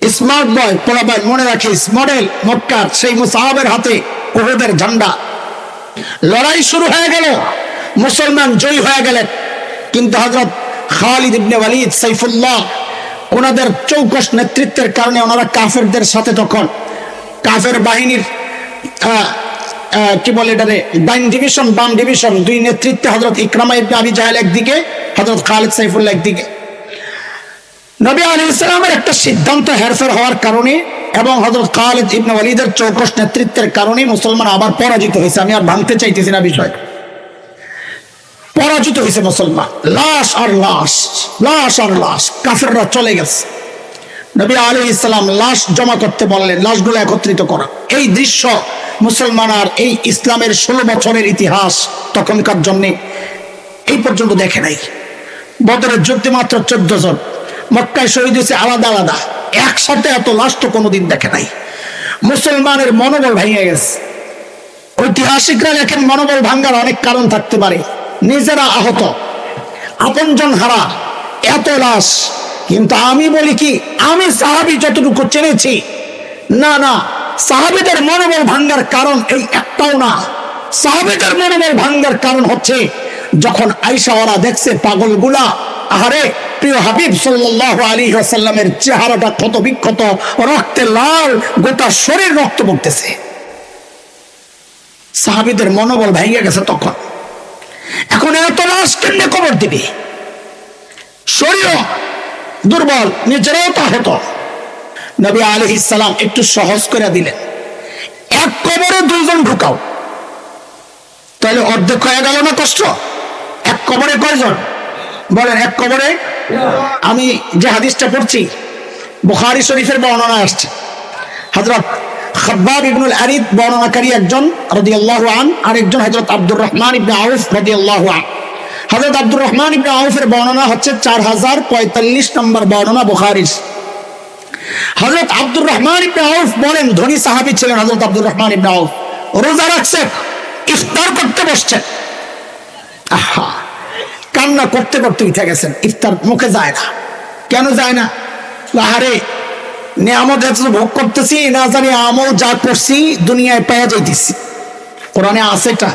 Smart boy পোলাবাই মনে রাখিস model মক্কার সেই মুসাহাবের হাতে ওহদের ঝান্ডা। লড়াই শুরু হয়ে গেল, মুসলমান জয়ী হয়ে গেলেন। কিন্তু হজরত খালিদ ইবনে ওয়ালিদ, সাইফুল্লাহ ওনাদের চৌকস নেতৃত্বের কারণে ওনারা কাফেরদের সাথে তখন কাফের বাহিনীর কি বলে এটারে, ডাইন ডিভিশন, বাম ডিভিশন, দুই নেতৃত্বে হজরত ইকরামা ইবনে আবি জাহেল একদিকে হজরত খালিদ সাইফুল্লাহ একদিকে। নবী আলী ইসলামের একটা সিদ্ধান্ত হেরফের হওয়ার কারণে এবং হজরত খালিদ ইবনে ওয়ালিদের চৌকস নেতৃত্বের কারণে মুসলমান আবার পরাজিত হয়েছে। আমি আর ভাঙতে চাইতেছি না বিষয়। পরাজিত হয়েছে মুসলমান। লাশ আর লাশ লাশ আর লাশ, কাফেররা চলে গেছে। নবী আলী ইসলাম লাশ জমা করতে বললেন, লাশগুলো একত্রিত করা। এই দৃশ্য মুসলমান আর এই ইসলামের ষোলো বছরের ইতিহাস তখনকার জন্যে এই পর্যন্ত দেখে নাই। বদরের যুদ্ধে মাত্র চোদ্দ জন মক্কায় শহীদ হয়েছে আলাদা আলাদা। একসাথে এত লাশ তো কোনোদিন দেখে নাই। মুসলমানের মনোবল ভেঙে গেছে। ঐতিহাসিকরা লেখেন মনোবল ভাঙ্গার অনেক কারণ থাকতে পারে। নিজেরা আহত। আপনজন হারা। এত লাশ। কিন্তু আমি বলি কি, আমি সাহাবি যতটুকু চেনেছি, না না, সাহাবিদের মনোবল ভাঙ্গার কারণ এই একটাও না। সাহাবিদের মনোবল ভাঙ্গার কারণ হচ্ছে, যখন আইসা ওরা দেখছে পাগলগুলা আহারে, প্রিয় হাবিব সাল্লাহ আলী আসাল্লামের চেহারাটা ক্ষত বিক্ষত, রক্তে লাল, গোটা শরীর রক্ত পড়তেছে। সাহাবিদের মনোবল ভেঙে গেছে তখন। এখন এত লাশ কেমনে কবর দিবে? শরীর দুর্বল, নিজেরাও তো আহত। নবী আলী ইসালাম একটু সহজ করে দিলেন। এক কবরে দুইজন ঢুকাও। তাহলে অর্ধেক হয়ে গেল না কষ্ট? এক কবরে কয়জন? বলেন, এক কবরে আমি যে হাদিসটা পড়ছি, বুখারি শরীফের বর্ণনা আসছে। হজরত খাব্বাব ইবনুল আরিদ বর্ণনাকারী একজন রাদিয়াল্লাহু আন আর একজন হযরত আব্দুর রহমান ইবনে আউফ রাদিয়াল্লাহু আন। হযরত আব্দুর রহমান ইবনে আউফের বর্ণনা হচ্ছে 4045 নম্বর বর্ণনা বুখারীর। হযরত আব্দুর রহমান ইবনে আউফ বলেন, ধনী সাহাবী ছিলেন হযরত আব্দুর রহমান ইবনে আউফ। রোজা রাখছেন, ইফতার করতে বসছেন। আহা! কান্না করতে করতে উঠে গেছেন। ইফতার মুখে যায় না। কেন যায় না? আহারে নিয়ামত এত ভোগ করতেছি, না জানি আমল যা করছি দুনিয়ায় পেয়ে যাইতেছি। কোরআনে আছে এটা।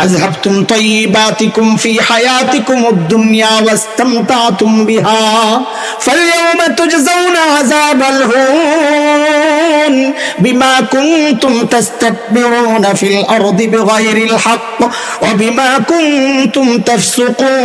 أذهبتم طيباتكم في حياتكم الدنيا واستمتعتم بها. فاليوم تجزون عذاب الهون بما كنتم تستكبرون في الأرض بغير الحق وبما كنتم تفسقون.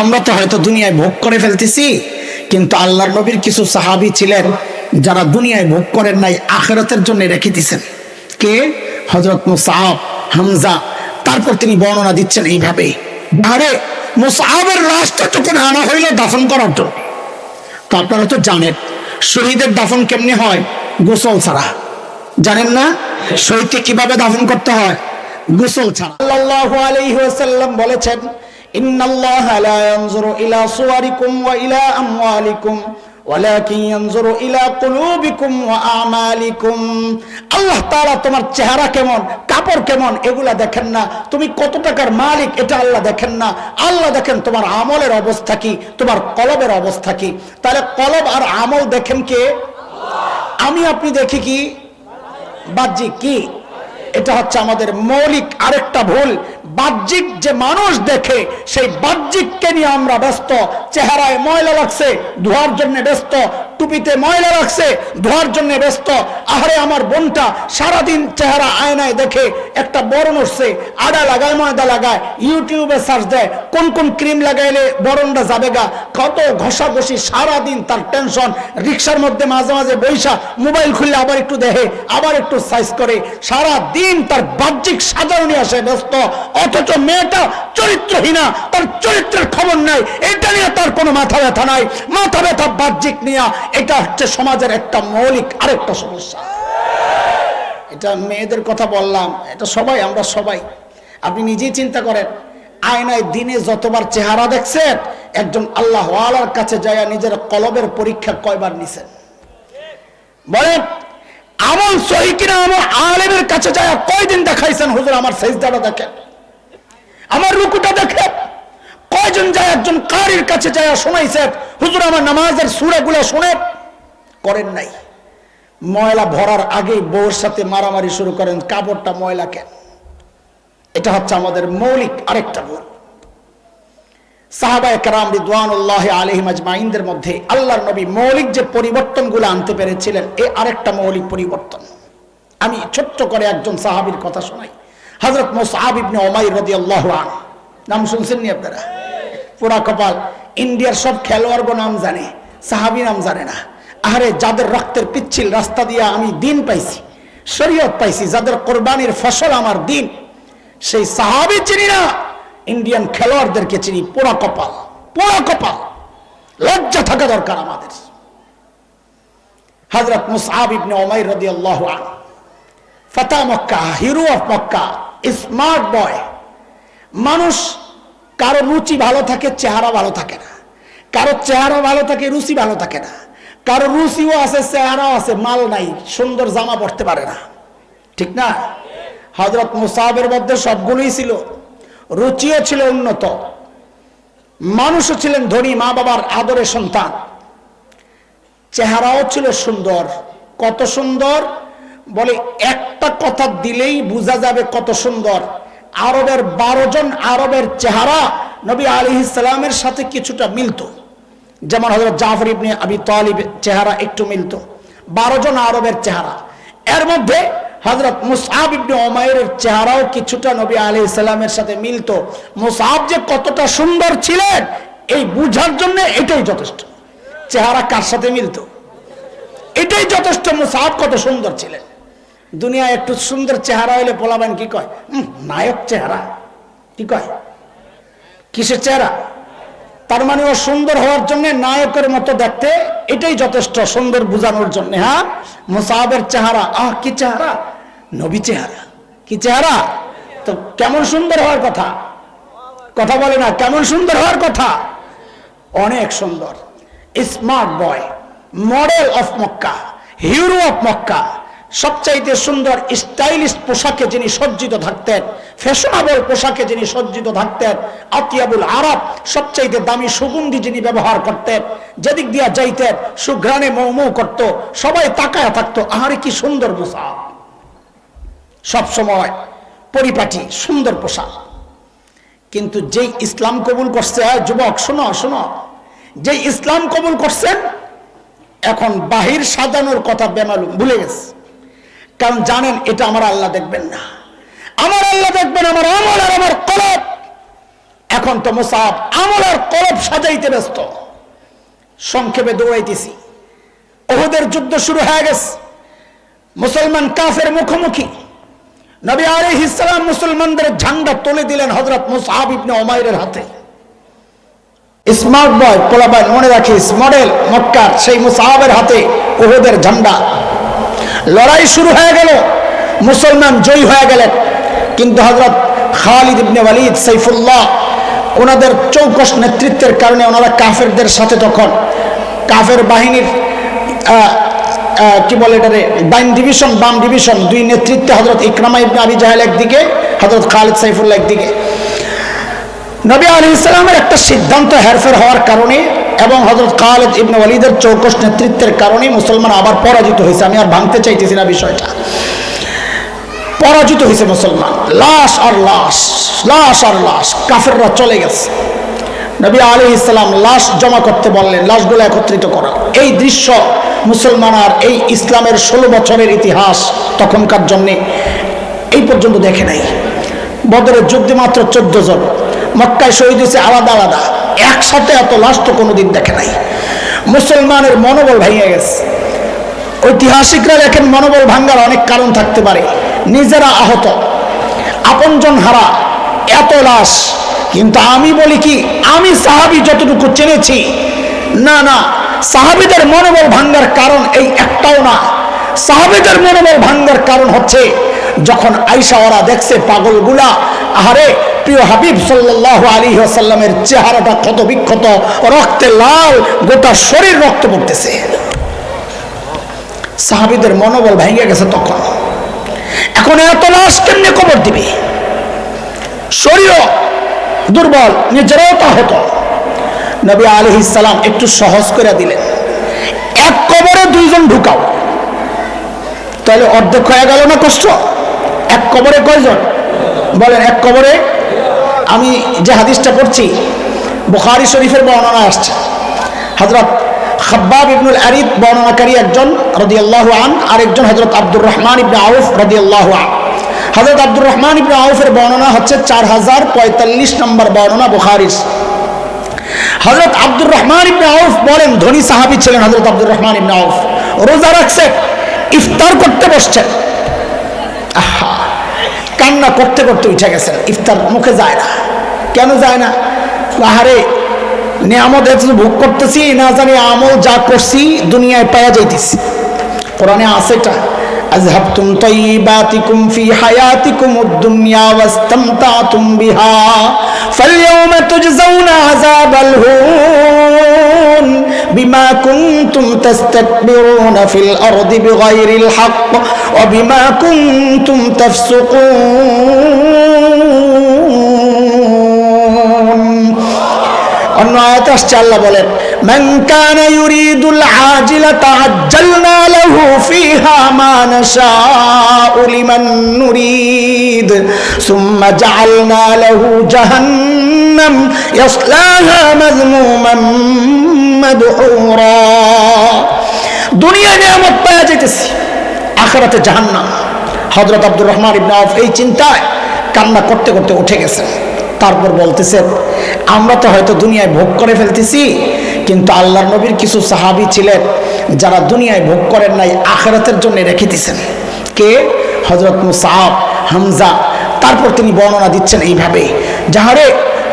আমরা তো হয়তো দুনিয়ায় ভোগ করে ফেলতেছি, কিন্তু আল্লাহর নবীর কিছু সাহাবি ছিলেন যারা দুনিয়ায় ভোগ করেন নাই, আখেরাতের জন্য রেখে দিছেন কে? হজরত মুসাহাব হামজা। তারপর তিনি বর্ণনা দিচ্ছেন এইভাবে। আরে আনা দাফন করার তো আপনারা তো জানেন, শহীদের দাফন কেমনে হয়? গোসল ছাড়া। জানেন না? শহীদকে কীভাবে দাফন করতে হয়? গোসল ছাড়া। আল্লাহু আলাইহি বলেছেন লা ইয়ানজুরু ইলা সুওয়ারিকুম ওয়া ইলা আমওয়ালিকুম, ওয়ালাকিন ইয়ানজুরু ইলা কুলুবিকুম ওয়া আমালিকুম। আল্লাহ তাআলা তোমার চেহারা কেমন, কাপড় কেমন, এগুলা দেখেন না। তুমি কত টাকার মালিক, এটা আল্লাহ দেখেন না। আল্লাহ দেখেন তোমার আমলের অবস্থা কি, তোমার কলবের অবস্থা কি। তাহলে কলব আর আমল দেখেন কে? আমি, আপনি দেখি কি? বাহ্যিক কি? এটা হচ্ছে আমাদের মৌলিক আরেকটা ভুল। বাহ্যিক যে মানুষ দেখে, সেই বাহ্যিককে নিয়ে আমরা ব্যস্ত। চেহারায় ময়লা লাগছে, ধোয়ার জন্য ব্যস্ত। টুপিতে ময়লা লাগছে, ধোয়ার জন্য ব্যস্ত। আহারে আমার বোনটা সারাদিন চেহারা আয়নায় দেখে একটা বরণ উঠছে। আডা লাগায়, ময়দা লাগায়, ইউটিউবে সার্চ দেয়, কোন কোন ক্রিম লাগাইলে বরণটা যাবে গা? কত ঘষাঘষি সারাদিন তার টেনশন। রিক্সার মধ্যে মাঝে মাঝে বৈশা, মোবাইল খুললে আবার একটু দেখে, আবার একটু সাইজ করে। সারা দিন তার বাহ্যিক সাজানো আসে ব্যস্ত, অথচ মেয়েটা চরিত্রহীনা, তার চরিত্রের খবর নাই, এটা নিয়ে তার কোনো মাথা ব্যথা নাই। মাথা ব্যথা বাহ্যিক নিয়ে, এটা হচ্ছে সমাজের একটা মৌলিক আরেকটা সমস্যা। এটা মেয়েদের কথা বললাম, এটা সবাই, আমরা সবাই। আপনি নিজেই চিন্তা করেন, আয়নায় দিনে যতবার চেহারা দেখছেন, একজন আল্লাহ কাছে যায় নিজের কলবের পরীক্ষা কয়বার নিছেন? বলেন আমল সহি কিনা? আমার আলেমের কাছে যায় কয়দিন দেখাইছেন, হুজুর, আমার সেজদাটা দেখেন। আমার রুকুটা দেখেন। কয়জন যায়, একজন কারির কাছে যায় শোনাইছেন, হুজুর, আমার নামাজের সুরাগুলো শুনে করেন নাই। ময়লা ভরার আগেই বউর সাথে মারামারি শুরু করেন, কাপড়টা ময়লা কেন? এটা হচ্ছে আমাদের মৌলিক আরেকটা ভুল আজমাইনদের মধ্যে আল্লাহর নবী মৌলিক যে পরিবর্তনগুলো আনতে পেরেছিলেন, এ আরেকটা মৌলিক পরিবর্তন। আমি ছোট্ট করে একজন সাহাবীর কথা শোনাই। আনহু। নাম আপনারা? পুরা কপাল। ইন্ডিয়ার সব খেলোয়াড়গো নাম জানে, সাহাবী নাম জানে না। আরে যাদের রক্তের পিচ্ছিল রাস্তা দিয়ে আমি দিন পাইছি, শরীয়ত পাইছি, যাদের কোরবানির ফসল আমার দিন, সেই সাহাবি চিনি না। ইন্ডিয়ান খেলোয়াড়দেরকে চিনি পোড়া কপাল পোড়া কপাল। লজ্জা থাকা দরকার আমাদের। হজরত ফাতা hero of Mecca, smart boy. মানুষ কারও রুচি ভালো থাকে, চেহারা ভালো থাকে না। কারও চেহারা ভালো থাকে, রুচি ভালো থাকে না। কারও রুচিও আছে, চেহারাও আছে, মাল নাই, সুন্দর জামা পড়তে পারে না। ঠিক না? হজরত মুসাহের মধ্যে সবগুলোই ছিল। রুচিও ছিল উন্নত। মানুষও ছিলেন ধনী, মা বাবার আদরের সন্তান। চেহারাও ছিল সুন্দর। কত সুন্দর? বলে একটা কথা দিলেই বোঝা যাবে কত সুন্দর। আরবের বারো জন আরবের চেহারা নবী আলী ইসলামের সাথে কিছুটা মিলতো। যেমন হজরত জাফর ইবনে আবি তালিব চেহারা একটু মিলতো। বারো জন আরবের চেহারা। এর মধ্যে হজরত মুসাব ইবনে ওমায়ের চেহারাও কিছুটা নবী আলী ইসলামের সাথে মিলতো। মুসাব যে কতটা সুন্দর ছিলেন, এই বুঝার জন্য এটাই যথেষ্ট। চেহারা কার সাথে মিলতো? এটাই যথেষ্ট মুসাব কত সুন্দর ছিলেন। দুনিয়া একটু সুন্দর চেহারা হইলে পোলাবেন কি কয়? নায়ক চেহারা। কি কয়? কিসের চেহারা? তার মানে ও সুন্দর হওয়ার জন্য নায়কের মতো দেখতে এটাই যথেষ্ট সুন্দর বোঝানোর জন্য হ্যাঁ? মুসাহাবের চেহারা, আহ, কি চেহারা? নবী চেহারা। কি চেহারা? তো কেমন সুন্দর হওয়ার কথা? কথা বলে না, কেমন সুন্দর হওয়ার কথা? অনেক সুন্দর। Smart boy, model of Mecca, hero of Mecca. সবচাইতে সুন্দর স্টাইলিশ পোশাকে যিনি সজ্জিত থাকতেন, ফ্যাশনেবল পোশাকে যিনি সজ্জিত থাকতেন, আতিয়াবুল আরব সবচাইতে দামি সুগন্ধি যিনি ব্যবহার করতেন, যেদিক দিয়া যাইতেন, সুঘ্রাণে মৌ করতো, সবাই তাকায় থাকতো, আহারে কি সুন্দর পোশাক। সব সময় পরিপাটি, সুন্দর পোশাক। কিন্তু যেই ইসলাম কবুল করছে যুবক, শোনো শোনো, যেই ইসলাম কবুল করছেন, এখন বাহির সাজানোর কথা বেমালুম, ভুলে গেছে। কারণ জানেন এটা আমার আল্লাহ দেখবেন না। আমার আল্লাহ দেখবেন আমার আমল আর আমার কলব। এখন তো মোসাব, আমল আর কলব সাজাইতে ব্যস্ত। সংক্ষেপে দৌড়াইতেছি। ওহুদের যুদ্ধ শুরু হয়ে গেছে। মুসলমান কাফের মুখোমুখি। নবী আলাইহিস ইসলাম মুসলমানদের ঝান্ডা তুলে দিলেন হযরত মুসআব ইবনে উমাইরের হাতে। স্মার্ট বয়, পোলাবাইন, মনে রাখিস, মডেল, মক্কার সেই মুসাহাবের হাতে ওহুদের ঝান্ডা লড়াই শুরু হয়ে গেল। মুসলমান জয়ী হয়ে গেলেন। কিন্তু হজরত খালিদ ইবনে ওয়ালিদ সাইফুল্লাহ, ওনাদের চৌকস নেতৃত্বের কারণে ওনারা কাফেরদের সাথে তখন কাফের বাহিনীর কি বলে এটারে বাইন ডিভিশন, বাম ডিভিশন, দুই নেতৃত্বে হজরত ইকরামা ইবনে আবি জাহেল একদিকে হজরত খালিদ সাইফুল্লাহ একদিকে। নবী আলী ইসলামের একটা সিদ্ধান্ত হেরফের হওয়ার কারণে এবং হজরত খালেদ ইবনে ওয়ালিদের চৌকস নেতৃত্বের কারণে মুসলমান আবার পরাজিত হয়েছে। আমি আর ভাঙতে চাইতেছি না বিষয়টা। পরাজিত হয়েছে মুসলমান। লাশ আর লাশ লাশ আর লাশ, কাফেররা চলে গেছে। নবী আলী ইসলাম লাশ জমা করতে বললেন, লাশগুলো একত্রিত করা। এই দৃশ্য মুসলমান আর এই ইসলামের ষোলো বছরের ইতিহাস তখনকার জন্যে এই পর্যন্ত দেখে নাই। বদরের যুদ্ধে মাত্র চোদ্দ জন মক্কায় শহীদ হয়েছে আলাদা আলাদা। একসাথে এত লাশ তো কোনোদিন দেখে নাই। মুসলমানের মনোবল ভেঙে গেছে। ঐতিহাসিকরা দেখেন মনোবল ভাঙ্গার অনেক কারণ থাকতে পারে। নিজেরা আহত। আপনজন হারা। এত লাশ। কিন্তু আমি বলি কি, আমি সাহাবি যতটুকু চেনেছি, না না, সাহাবিদের মনোবল ভাঙ্গার কারণ এই একটাও না। সাহাবিদের মনোবল ভাঙ্গার কারণ হচ্ছে যখন আইসা ওরা দেখছে পাগলগুলা, আহারে, প্রিয় হাবিব সাল্লাহ আলী আসাল্লামের চেহারাটা ক্ষত বিক্ষত রক্তে লাল, গোটা শরীর রক্ত পড়তেছে। সাহাবিদের মনোবল ভেঙে গেছে তখন। এখন এত লাশ কেমনে কবর দিবে? শরীরও দুর্বল, নিজেরাও তা হতো। নবী আলি ইসালাম একটু সহজ করে দিলেন। এক কবরে দুইজন ঢুকাও। তাহলে অর্ধেক হয়ে গেল না কষ্ট? এক কবরে কয়জন? বলেন, এক কবরে? আমি যে হাদিসটা পড়ছি, বুখারি শরীফের বর্ণনা আসছে। হজরত খাব্বাব ইবনুল আরিদ বর্ণনাকারী একজন, রদিয়াল্লাহ আন, আরেকজন হজরত আব্দুর রহমান ইবনে আউফ, রদিয়াল্লাহ আন। হজরত আব্দুর রহমান ইবনে আউফের বর্ণনা হচ্ছে চার হাজার পঁয়তাল্লিশ নম্বর বর্ণনা বুখারির। হজরত আব্দুর রহমান ইবনে আউফ বলেন, ধনী সাহাবি ছিলেন হজরত আব্দুর রহমান ইবনে আউফ। রোজা রাখছে, ইফতার করতে বসছেন আহা, কান্না করতে করতে উঠে গেছেন। ইফতার মুখে যায় না। কেন যায় না? আহারে, নিয়ামত এত ভোগ করতেছি, না জানি আমল যা করছি দুনিয়ায় পাওয়া যাইতেছি। কোরআনে আছে এটা। আজহাবতুম ফি হায়াতিকুম দুনিয়া ওয়াস্তামতাতুম বিহা। فاليوم تجزون عذاب الهون بما كنتم تستكبرون في الأرض بغير الحق وبما كنتم تفسقون. অন্য আয়াত আসছে, আল্লাহ বলেন, মান কানা ইউরিদুল আজিলাতা আজ্জালনা লাহু ফিহা মা নাশাউ লিমান নুরিদ, সুম্মা জাআলনা লাহু জাহান্নাম ইয়াসলাহা মাযমুমান মাদহুরা দুনিয়া নিয়ামত পাওয়া যেতেছি আখেরাতে জাহান্নাম। হযরত আব্দুর রহমান ইবনে আউফ এই চিন্তায় কান্না করতে করতে উঠে গেছেন। তারপর বলতেছেন আমরা তো হয়তো দুনিয়ায় ভোগ করে ফেলতেছি, কিন্তু আল্লাহর নবীর কিছু সাহাবি ছিলেন যারা দুনিয়ায় ভোগ করেন নাই, আখেরাতের জন্য রেখে দিছেন কে? হজরত মুসাব, হামজা। তারপর তিনি বর্ণনা দিচ্ছেন এইভাবে, যাহারে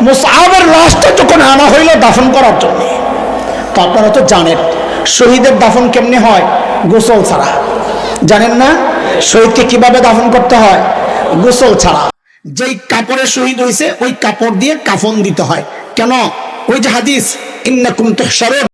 মুসাবের লাশটা যখন আনা হইল দাফন করার জন্য। তো আপনারা তো জানেন, শহীদের দাফন কেমনে হয়? গোসল ছাড়া। জানেন না? শহীদকে কীভাবে দাফন করতে হয়? গোসল ছাড়া। যেই কাপড়ে শহীদ হয়েছে ওই কাপড় দিয়ে কাফন দিতে হয়। কেন? ওই যে হাদিস, ইন্নাকুম তুহশারুন।